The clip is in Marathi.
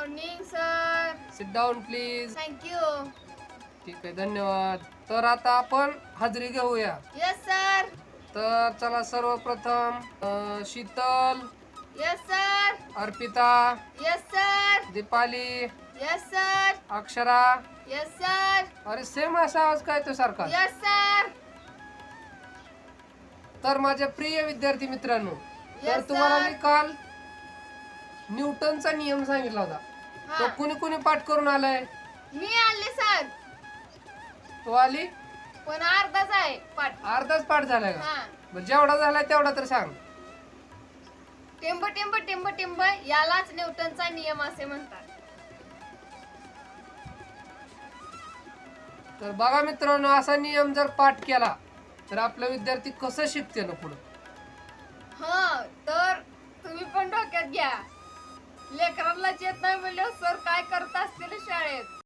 Morning sir sit down please thank you ठीक आहे धन्यवाद. तर आता आपण हजेरी घेऊया. यस सर तर चला सर्वप्रथम अं, Sheetal yes sir Arpita yes sir Deepali yes sir Akshara. Yes sir अरे सेम असा आवाज काय तो सारखा? यस सर तर माझ्या प्रिय विद्यार्थी मित्रांनो तर तुम्हाला sir. मी काल न्यूटनचा नियम सांगितला होता. तो कुणी कुणी पाठ करून आलाय? मी आले सर. तो आली? पण अर्धाच आहे पाठ. अर्धाच पाठ झालाय का? हा. बरं, जेवढा झालाय तेवढा तर सांग. टिंब टिंब टिंब टिंब यालाच न्यूटनचा नियम असे म्हणतात. तर बघा मित्रांनो असा नियम जर पाठ केला तर आपला विद्यार्थी कसं शिकते ना पुढं? हा तर तुम्ही पण डोक्यात घ्या. लेकरांना येत नाही म्हणलं सर काय करत असतील शाळेत?